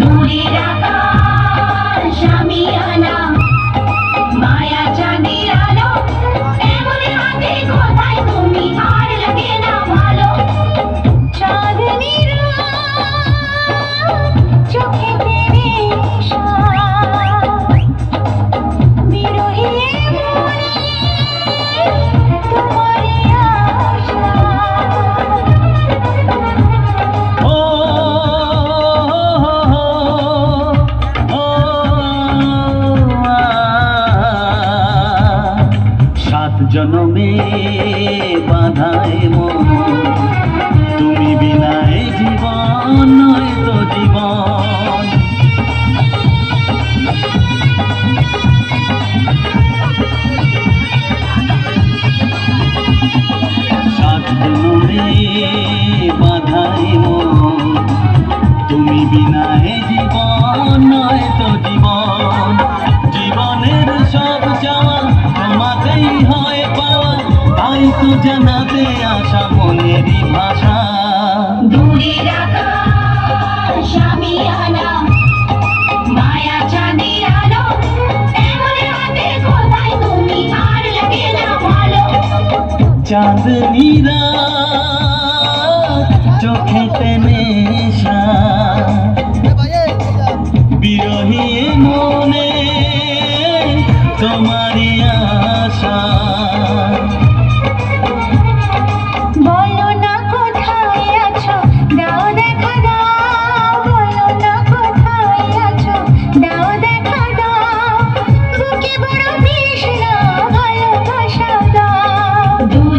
Unidad. সাত জনমে বাধায় মন। জানাতে আসা মনেরই ভাষা। দূরে রাখা স্বামী আনা চোখেতে বিরহী মনে তোমারই